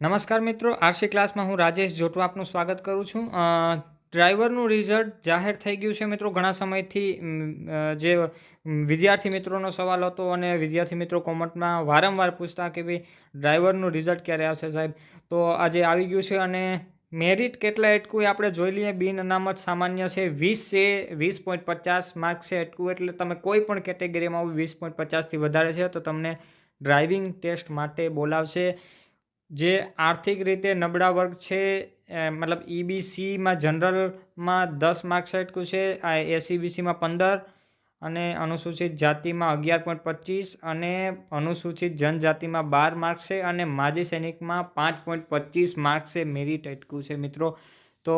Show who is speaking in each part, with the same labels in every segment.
Speaker 1: નમસ્કાર મિત્રો, આરસી ક્લાસમાં હું રાજેશ જોટવા આપનું સ્વાગત કરું છું. ડ્રાઈવરનું રિઝલ્ટ જાહેર થઈ ગયું છે મિત્રો ઘણા સમયથી. જે વિદ્યાર્થી મિત્રોનો સવાલ હતો અને વિદ્યાર્થી મિત્રો કોમેન્ટમાં વારંવાર પૂછતા કે ભાઈ, ડ્રાઈવરનું રિઝલ્ટ ક્યારે આવશે સાહેબ? તો આજે આવી ગયું છે અને મેરિટ કેટલા એટકું એ આપણે જોઈ લઈએ. બિન અનામત સામાન્ય છે વીસ છે, વીસ પોઈન્ટ પચાસ માર્ક છે એટકું એટલે તમે કોઈ પણ કેટેગરીમાં વીસ પોઈન્ટ પચાસથી વધારે છે તો તમને ડ્રાઇવિંગ ટેસ્ટ માટે બોલાવશે. જે આર્થિક રીતે નબળા વર્ગ છે મતલબ E ઈબીસીમાં જનરલમાં દસ માર્ક્સ અટકું છે, આ એસીબીસીમાં પંદર અને અનુસૂચિત જાતિમાં અગિયાર પોઈન્ટ પચીસ અને અનુસૂચિત જનજાતિમાં બાર માર્ક્સ છે અને માજી સૈનિકમાં પાંચ પોઈન્ટ પચીસ માર્ક્સ છે મેરિટ અટકું છે. મિત્રો, તો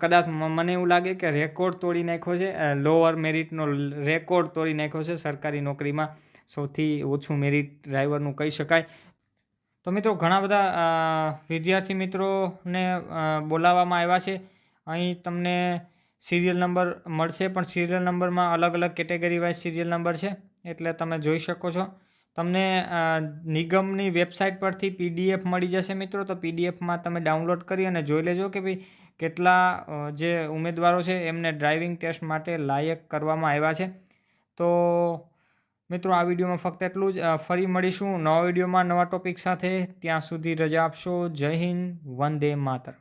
Speaker 1: કદાચ મને એવું લાગે કે રેકોર્ડ તોડી નાખ્યો છે લોઅર મેરિટનો રેકોર્ડ તોડી નાખ્યો છે સરકારી નોકરીમાં. સૌથી ઓછું મેરિટ ડ્રાઈવરનું કહી શકાય. તો મિત્રો, ઘણા બધા વિદ્યાર્થી મિત્રોને બોલાવવામાં આવ્યા છે. અહીં તમને સિરિયલ નંબર મળશે, પણ સિરિયલ નંબરમાં અલગ અલગ કેટેગરી વાઇઝ સિરિયલ નંબર છે, એટલે તમે જોઈ શકો છો. તમને નિગમની વેબસાઇટ પરથી પીડીએફ મળી જશે મિત્રો, તો પીડીએફમાં તમે ડાઉનલોડ કરી અને જોઈ લેજો કે ભાઈ કેટલા જે ઉમેદવારો છે, એમને ડ્રાઇવિંગ ટેસ્ટ માટે લાયક કરવામાં આવ્યા છે. તો મિત્રો, આ વિડીયોમાં ફક્ત એટલું જ. ફરી મળીશું નવા વિડીયોમાં નવા ટોપિક સાથે. ત્યાં સુધી રજા આપશો. જય હિન્દ. વંદે માતરમ.